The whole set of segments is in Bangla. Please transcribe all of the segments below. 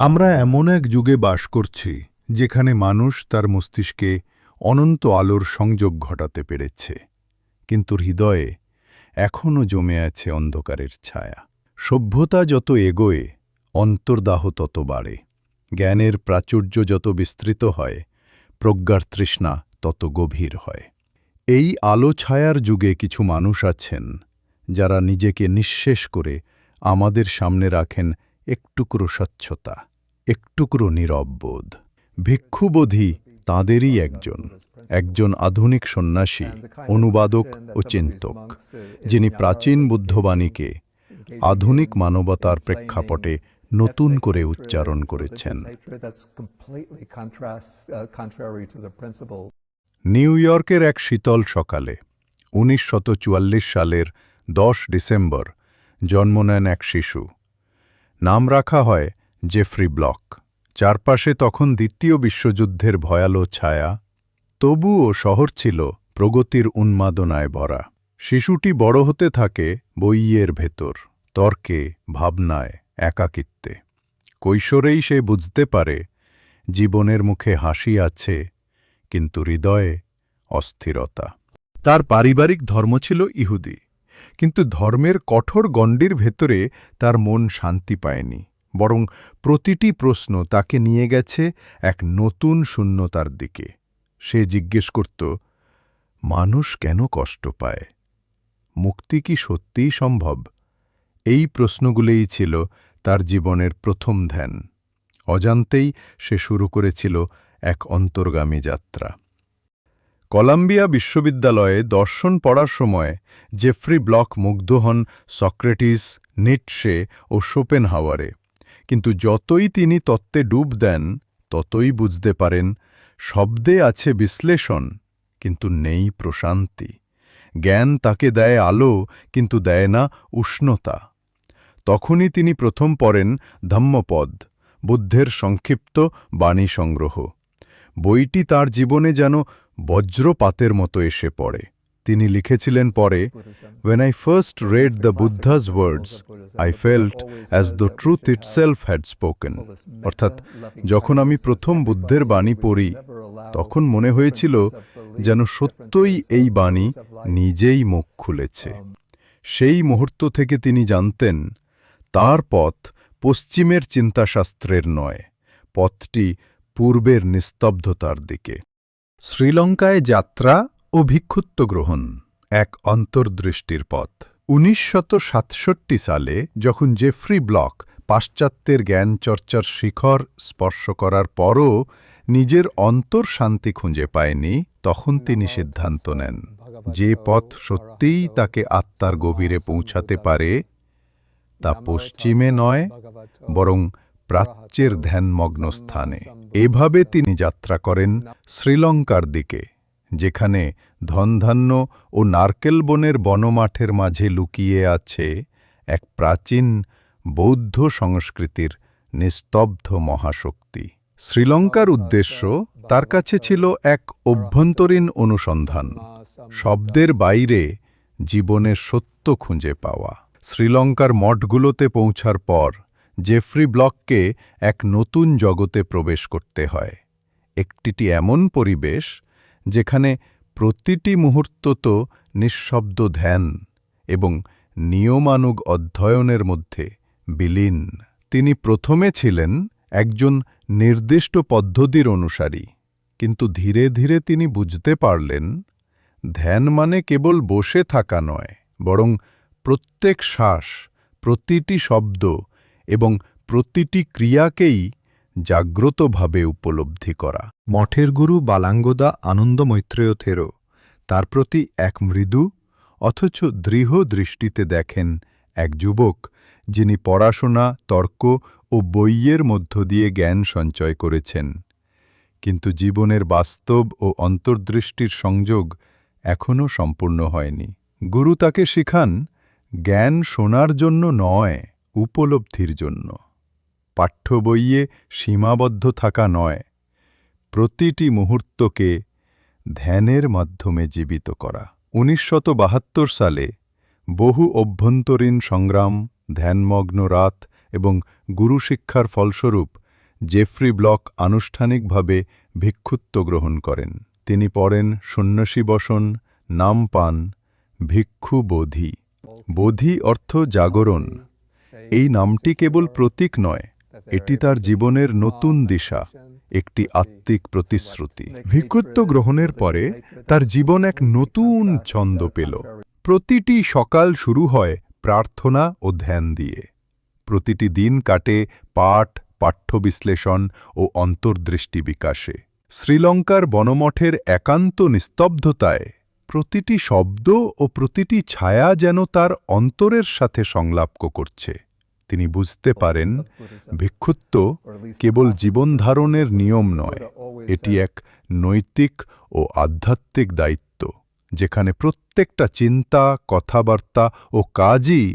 আমরা এমন এক যুগে বাস করছি, যেখানে মানুষ তার মস্তিষ্কে অনন্ত আলোর সংযোগ ঘটাতে পেরেছে। কিন্তু হৃদয়ে এখনও জমে আছে অন্ধকারের ছায়া। সভ্যতা যত এগোয়, অন্তর্দাহ তত বাড়ে। জ্ঞানের প্রাচুর্য যত বিস্তৃত হয়, প্রজ্ঞার তৃষ্ণা তত গভীর হয়। এই আলো ছায়ার যুগে কিছু মানুষ আছেন, যারা নিজেকে নিঃশেষ করে আমাদের সামনে রাখেন একটুকরো স্বচ্ছতা। একটুকরো নীরববোধ ভিক্ষুবোধী তাঁদেরই একজন একজন আধুনিক সন্ন্যাসী, অনুবাদক ও চিন্তক, যিনি প্রাচীন বুদ্ধবাণীকে আধুনিক মানবতার প্রেক্ষাপটে নতুন করে উচ্চারণ করেছেন। নিউ ইয়র্কের এক শীতল সকালে উনিশ সালের দশ ডিসেম্বর, জন্ম নেন এক শিশু। নাম রাখা হয় জেফ্রি ব্লক। চারপাশে তখন দ্বিতীয় বিশ্বযুদ্ধের ভয়ালো ছায়া, তবুও শহর ছিল প্রগতির উন্মাদনায় ভরা। শিশুটি বড় হতে থাকে বইয়ের ভেতর, তর্কে, ভাবনায়, একাকিত্বে। কৈশোরেই সে বুঝতে পারে, জীবনের মুখে হাসি আছে, কিন্তু হৃদয়ে অস্থিরতা। তার পারিবারিক ধর্ম ছিল ইহুদি, কিন্তু ধর্মের কঠোর গণ্ডির ভেতরে তার মন শান্তি পায়নি। বরং প্রতিটি প্রশ্ন তাকে নিয়ে গেছে এক নতুন শূন্যতার দিকে। সে জিজ্ঞেস করত, মানুষ কেন কষ্ট পায়? মুক্তি কি সত্যিই সম্ভব? এই প্রশ্নগুলোই ছিল তার জীবনের প্রথম ধ্যান। অজান্তেই সে শুরু করেছিল এক অন্তর্গামী যাত্রা। কলাম্বিয়া বিশ্ববিদ্যালয়ে দর্শন পড়ার সময় জেফ্রি ব্লক মুগ্ধ হন সক্রেটিস নিটশে ও শোপেনহাওয়ারে। কিন্তু যতই তিনি তত্ত্বে ডুব দেন, ততই বুঝতে পারেন, শব্দে আছে বিশ্লেষণ, কিন্তু নেই প্রশান্তি। জ্ঞান তাকে দেয় আলো, কিন্তু দেয় না উষ্ণতা। তখনই তিনি প্রথম পড়েন ধম্মপদ, বুদ্ধের সংক্ষিপ্ত বাণী সংগ্রহ। বইটি তার জীবনে যেন বজ্রপাতের মতো এসে পড়ে। তিনি লিখেছিলেন পরে When I first read the Buddha's words, I felt as though truth itself had spoken. অর্থাৎ যখন আমি প্রথম বুদ্ধের বাণী পড়ি তখন মনে হয়েছিল যেন সত্যই এই বাণী নিজেই মুখ খুলেছে সেই মুহূর্ত থেকে তিনি জানতেন তার পথ পশ্চিমের চিন্তাশাস্ত্রের নয় পথটি পূর্বের নিস্তব্ধতার দিকে শ্রীলঙ্কায় যাত্রা ও ভিক্ষুত্ব গ্রহণ এক অন্তর্দৃষ্টির পথ। সাতষট্টি সালে যখন জেফ্রি ব্লক পাশ্চাত্যের জ্ঞান চর্চার শিখর স্পর্শ করার পরও নিজের অন্তর শান্তি খুঁজে পায়নি, তখন তিনি সিদ্ধান্ত নেন, যে পথ সত্যিই তাকে আত্মার গভীরে পৌঁছাতে পারে, তা পশ্চিমে নয়, বরং প্রাচ্যের ধ্যানমগ্ন স্থানে এভাবে তিনি যাত্রা করেন শ্রীলঙ্কার দিকে। যেখানে ধনধান্য ও নারকেল বনের বনমাঠের মাঝে লুকিয়ে আছে এক প্রাচীন বৌদ্ধ সংস্কৃতির নিস্তব্ধ মহাশক্তি। শ্রীলঙ্কার উদ্দেশ্য তার কাছে ছিল এক অভ্যন্তরীণ অনুসন্ধান, শব্দের বাইরে জীবনের সত্য খুঁজে পাওয়া। শ্রীলঙ্কার মঠগুলোতে পৌঁছার পর জেফ্রি ব্লককে এক নতুন জগতে প্রবেশ করতে হয়। একটিটি এমন পরিবেশ যেখানে প্রতিটি মুহূর্ত তো নিঃশব্দ ধ্যান এবং নিয়মানুগ অধ্যয়নের মধ্যে বিলীন। তিনি প্রথমে ছিলেন একজন নির্দিষ্ট পদ্ধতির অনুসারী, কিন্তু ধীরে ধীরে তিনি বুঝতে পারলেন, ধ্যান মানে কেবল বসে থাকা নয়, বরং প্রত্যেক শ্বাস, প্রতিটি শব্দ এবং প্রতিটি ক্রিয়াকেই জাগ্রতভাবে উপলব্ধি করা। মঠের গুরু বালাঙ্গদা আনন্দ মৈত্রেয় থেরো তার প্রতি এক মৃদু অথচ দৃঢ় দৃষ্টিতে দেখেন এক যুবক, যিনি পড়াশোনা, তর্ক ও বইয়ের মধ্য দিয়ে জ্ঞান সঞ্চয় করেছেন। কিন্তু জীবনের বাস্তব ও অন্তর্দৃষ্টির সংযোগ এখনও সম্পূর্ণ হয়নি। গুরু তাকে শিখান, জ্ঞান শোনার জন্য নয়, উপলব্ধির জন্য। পাঠ্য বইয়ে সীমাবদ্ধ থাকা নয়। প্রতিটি মুহূর্তকে ধ্যানের মাধ্যমে জীবিত করা। উনিশশত সালে বহু অভ্যন্তরীণ সংগ্রাম, ধ্যানমগ্ন রাত এবং গুরুশিক্ষার ফলস্বরূপ জেফ্রি ব্লক আনুষ্ঠানিকভাবে ভিক্ষুত্ব গ্রহণ করেন। তিনি পড়েন সন্ন্যাসী বসন, নাম পান, ভিক্ষু বোধি। বোধি অর্থ জাগরণ। এই নামটি কেবল প্রতীক নয় এটি তার জীবনের নতুন দিশা, একটি আত্মিক প্রতিশ্রুতি। ভিক্ষুত্ব গ্রহণের পরে তার জীবন এক নতুন ছন্দ পেল। প্রতিটি সকাল শুরু হয় প্রার্থনা ও ধ্যান দিয়ে। প্রতিটি দিন কাটে পাঠ পাঠ্য বিশ্লেষণ ও অন্তর্দৃষ্টি বিকাশে। শ্রীলঙ্কার বনমঠের একান্ত নিস্তব্ধতায় প্রতিটি শব্দ ও প্রতিটি ছায়া যেন তার অন্তরের সাথে সংলাপ করছে। তিনি বুঝতে পারেন, ভিক্ষুত্ব কেবল জীবনধারণের নিয়ম নয়, এটি এক নৈতিক ও আধ্যাত্মিক দায়িত্ব, যেখানে প্রত্যেকটা চিন্তা, কথাবার্তা ও কাজই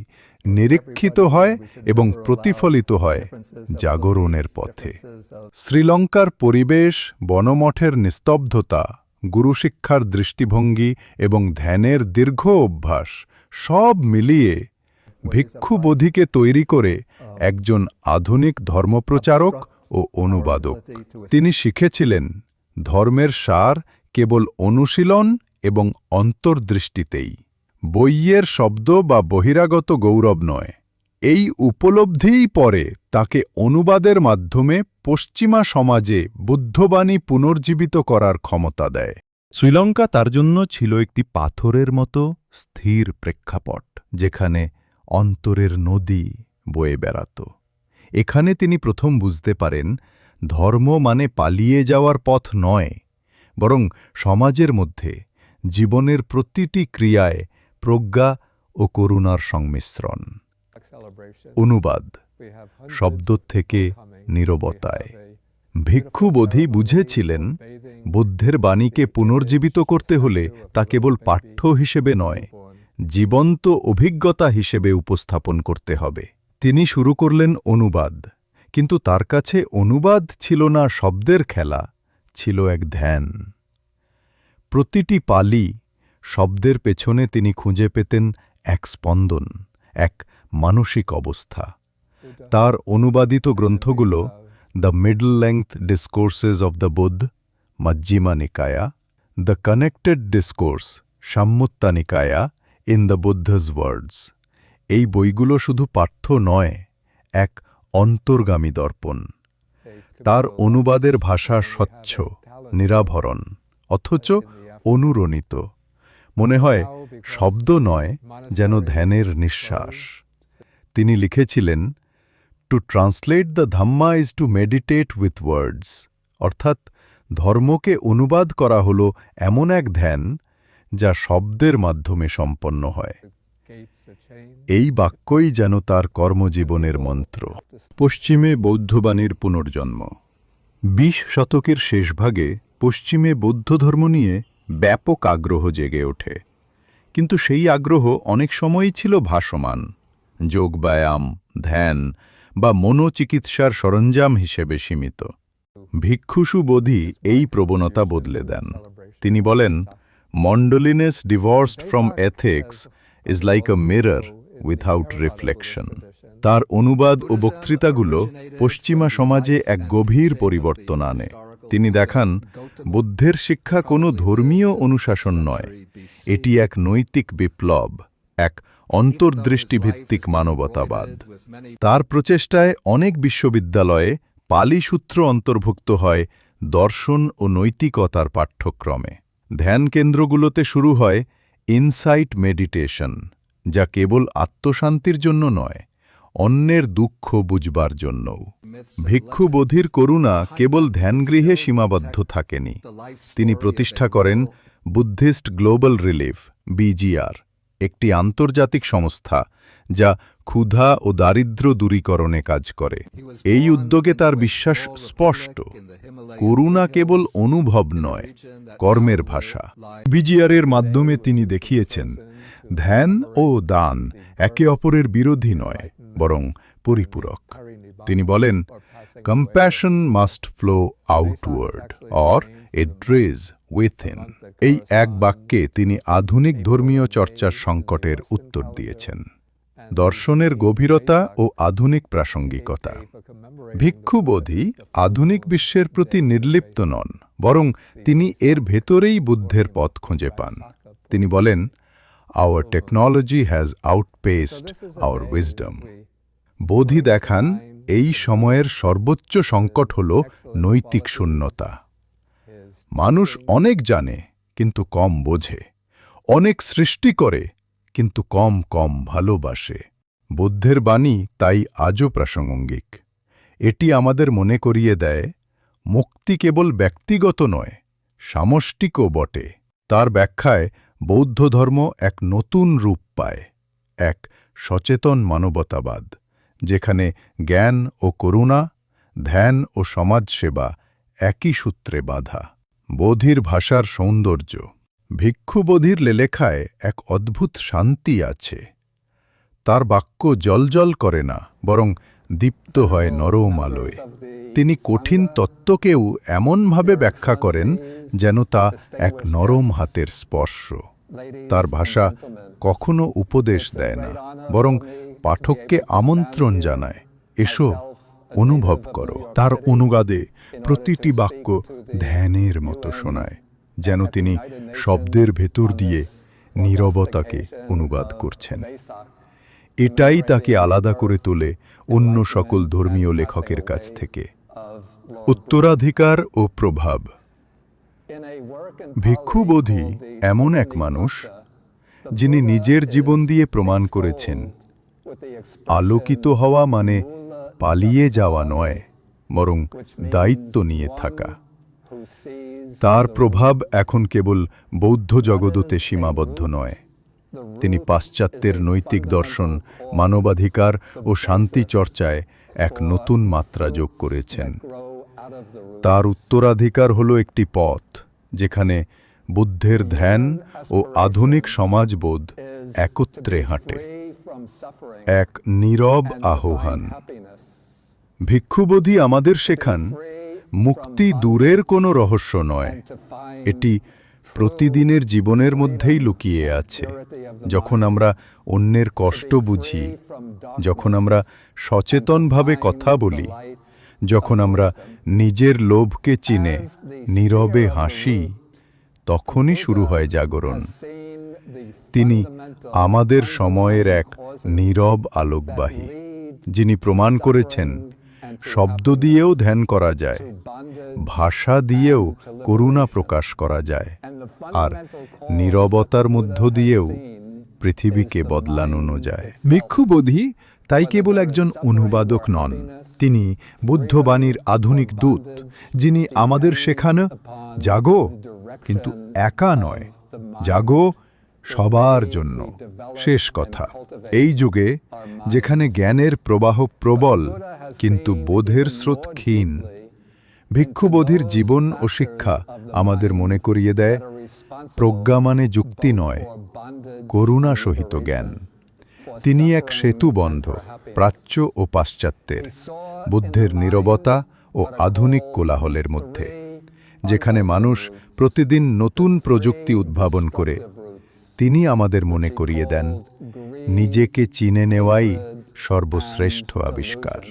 নিরীক্ষিত হয় এবং প্রতিফলিত হয় জাগরণের পথে। শ্রীলঙ্কার পরিবেশ, বনমঠের নিস্তব্ধতা, গুরুশিক্ষার দৃষ্টিভঙ্গি এবং ধ্যানের দীর্ঘ অভ্যাস সব মিলিয়ে ভিক্ষুবোধিকে তৈরি করে একজন আধুনিক ধর্মপ্রচারক ও অনুবাদক। তিনি শিখেছিলেন, ধর্মের সার কেবল অনুশীলন এবং অন্তর্দৃষ্টিতেই। বইয়ের শব্দ বা বহিরাগত গৌরব নয়। এই উপলব্ধিই পরে তাকে অনুবাদের মাধ্যমে পশ্চিমা সমাজে বুদ্ধবাণী পুনর্জীবিত করার ক্ষমতা দেয়। শ্রীলঙ্কা তার জন্য ছিল একটি পাথরের মতো স্থির প্রেক্ষাপট, যেখানে অন্তরের নদী বয়ে বেড়াত। এখানে তিনি প্রথম বুঝতে পারেন, ধর্ম মানে পালিয়ে যাওয়ার পথ নয়, বরং সমাজের মধ্যে জীবনের প্রতিটি ক্রিয়ায় প্রজ্ঞা ও করুণার সংমিশ্রণ। অনুবাদ, শব্দ থেকে নীরবতায়। ভিক্ষুবোধি বুঝেছিলেন, বুদ্ধের বাণীকে পুনর্জীবিত করতে হলে তা কেবল পাঠ্য হিসেবে নয় জীবন্ত অভিজ্ঞতা হিসেবে উপস্থাপন করতে হবে। তিনি শুরু করলেন অনুবাদ। কিন্তু তার কাছে অনুবাদ ছিল না শব্দের খেলা ছিল এক ধ্যান। প্রতিটি পালি শব্দের পেছনে তিনি খুঁজে পেতেন এক স্পন্দন এক মানসিক অবস্থা। তার অনুবাদিত গ্রন্থগুলো the middle length discourses of the Buddha Majjhima Nikaya the connected discourse Samyutta Nikaya in the Buddha's words এই বইগুলো শুধু পাঠ্য নয়, এক অন্তর্গামী দর্পণ। তার অনুবাদের ভাষা স্বচ্ছ, নিরাভরণ, অথচ অনুরণিত। মনে হয়, শব্দ নয় যেন ধ্যানের নিঃশ্বাস। তিনি লিখেছিলেন to translate the Dhamma is to meditate with words অর্থাৎ, ধর্মকে অনুবাদ করা হল এমন এক ধ্যান যা শব্দের মাধ্যমে সম্পন্ন হয়। এই বাক্যই যেন তার কর্মজীবনের মন্ত্র। পশ্চিমে বৌদ্ধবাণীর পুনর্জন্ম। বিশ শতকের শেষভাগে পশ্চিমে বৌদ্ধ ধর্ম নিয়ে ব্যাপক আগ্রহ জেগে ওঠে। কিন্তু সেই আগ্রহ অনেক সময়ই ছিল ভাসমান। যোগব্যায়াম ধ্যান বা মনোচিকিৎসার সরঞ্জাম হিসেবে সীমিত। ভিক্ষুসু বোধি এই প্রবণতা বদলে দেন। তিনি বলেন mindfulness divorced from ethics is like a mirror without reflection তার অনুবাদ ও বক্তৃতাগুলো পশ্চিমা সমাজে এক গভীর পরিবর্তন আনে। তিনি দেখান বুদ্ধের শিক্ষা কোনো ধর্মীয় অনুশাসন নয় এটি এক নৈতিক বিপ্লব এক অন্তর্দৃষ্টিভিত্তিক মানবতাবাদ। তার প্রচেষ্টায় অনেক বিশ্ববিদ্যালয়ে পালি সূত্র অন্তর্ভুক্ত হয় দর্শন ও নৈতিকতার পাঠ্যক্রমে। ধ্যান কেন্দ্রগুলোতে শুরু হয় ইনসাইট মেডিটেশন, যা কেবল আত্মশান্তির জন্য নয়, অন্যের দুঃখ বুঝবার জন্যও। ভিক্ষুবোধির করুণা কেবল ধ্যানগৃহে সীমাবদ্ধ থাকেনি। তিনি প্রতিষ্ঠা করেন বুদ্ধিস্ট গ্লোবাল রিলিফ, বিজিআর, একটি আন্তর্জাতিক সংস্থা, যা ক্ষুধা ও দারিদ্র্য দূরীকরণে কাজ করে। এই উদ্যোগে তার বিশ্বাস স্পষ্ট। করুণা কেবল অনুভব নয়, কর্মের ভাষা। বিজিআরের মাধ্যমে তিনি দেখিয়েছেন, ধ্যান ও দান একে অপরের বিরোধী নয়, বরং পরিপূরক। তিনি বলেন compassion must flow outward or a dredge within এই এক বাক্যে তিনি আধুনিক ধর্মীয় চর্চার সংকটের উত্তর দিয়েছেন। দর্শনের গভীরতা ও আধুনিক প্রাসঙ্গিকতা। ভিক্ষুবোধি আধুনিক বিশ্বের প্রতি নির্লিপ্ত নন, বরং তিনি এর ভেতরেই বুদ্ধের পথ খুঁজে পান। তিনি বলেন our technology has outpaced our wisdom Bodhi দেখান, এই সময়ের সর্বোচ্চ সংকট হল নৈতিক শূন্যতা। মানুষ অনেক জানে, কিন্তু কম বোঝে। অনেক সৃষ্টি করে কিন্তু কম কম ভালোবাসে। বুদ্ধের বাণী তাই আজও প্রাসঙ্গিক। এটি আমাদের মনে করিয়ে দেয়, মুক্তি কেবল ব্যক্তিগত নয়, সামষ্টিকও বটে। তার ব্যাখ্যায় বৌদ্ধ ধর্ম এক নতুন রূপ পায়, এক সচেতন মানবতাবাদ, যেখানে জ্ঞান ও করুণা, ধ্যান ও সমাজসেবা একই সূত্রে বাধা। বোধির ভাষার সৌন্দর্য ভিক্ষুবোধির লেলেখায় এক অদ্ভুত শান্তি আছে। তার বাক্য জলজল করে না, বরং দীপ্ত হয় নরম আলোয়। তিনি কঠিন তত্ত্বকেও এমনভাবে ব্যাখ্যা করেন যেন তা এক নরম হাতের স্পর্শ। তার ভাষা কখনো উপদেশ দেয় না, বরং পাঠককে আমন্ত্রণ জানায়, এসো, অনুভব করো। তার অনুগাদে প্রতিটি বাক্য ধ্যানের মতো শোনায়। যেন তিনি শব্দের ভেতর দিয়ে নীরবতাকে অনুবাদ করছেন। এটাই তাকে আলাদা করে তোলে অন্য সকল ধর্মীয় লেখকের কাছ থেকে। উত্তরাধিকার ও প্রভাব। ভিক্ষুবোধি এমন এক মানুষ যিনি নিজের জীবন দিয়ে প্রমাণ করেছেন, আলোকিত হওয়া মানে পালিয়ে যাওয়া নয়, বরং দায়িত্ব নিয়ে থাকা। তার প্রভাব এখন কেবল বৌদ্ধ জগদতে সীমাবদ্ধ নয়। তিনি পাশ্চাত্যের নৈতিক দর্শন, মানবাধিকার ও শান্তি চর্চায় এক নতুন মাত্রা যোগ করেছেন। তার উত্তরাধিকার হল একটি পথ, যেখানে বুদ্ধের ধ্যান ও আধুনিক সমাজবোধ একত্রে হাঁটে, এক নীরব আহ্বান। ভিক্ষুবোধী আমাদের শেখান মুক্তি দূরের কোনো রহস্য নয়। এটি প্রতিদিনের জীবনের মধ্যেই লুকিয়ে আছে। যখন আমরা অন্যের কষ্ট বুঝি, যখন আমরা সচেতনভাবে কথা বলি, যখন আমরা নিজের লোভকে চিনে, নীরবে হাসি, তখনই শুরু হয় জাগরণ। তিনি আমাদের সময়ের এক নীরব আলোকবাহী, যিনি প্রমাণ করেছেন শব্দ দিয়েও ধ্যান করা যায়, ভাষা দিয়েও করুণা প্রকাশ করা যায়, আর নীরবতার মধ্য দিয়েও পৃথিবীকে বদলানো যায়। ভিক্ষুবোধি তাই কেবল একজন অনুবাদক নন, তিনি বুদ্ধবাণীর আধুনিক দূত, যিনি আমাদের শেখান, জাগো, কিন্তু একা নয়, জাগো সবার জন্য। শেষ কথা। এই যুগে যেখানে জ্ঞানের প্রবাহ প্রবল, কিন্তু বোধের স্রোত ক্ষীণ ভিক্ষুবোধির জীবন ও শিক্ষা আমাদের মনে করিয়ে দেয়, প্রজ্ঞা মানে যুক্তি নয়, করুণা সহিত জ্ঞান। তিনি এক সেতু বন্ধ, প্রাচ্য ও পাশ্চাত্যের, বুদ্ধের নীরবতা ও আধুনিক কোলাহলের মধ্যে, যেখানে মানুষ প্রতিদিন নতুন প্রযুক্তি উদ্ভাবন করে তিনি আমাদের মনে করিয়ে দেন নিজেকে চিনে নেওয়াই সর্বশ্রেষ্ঠ আবিষ্কার.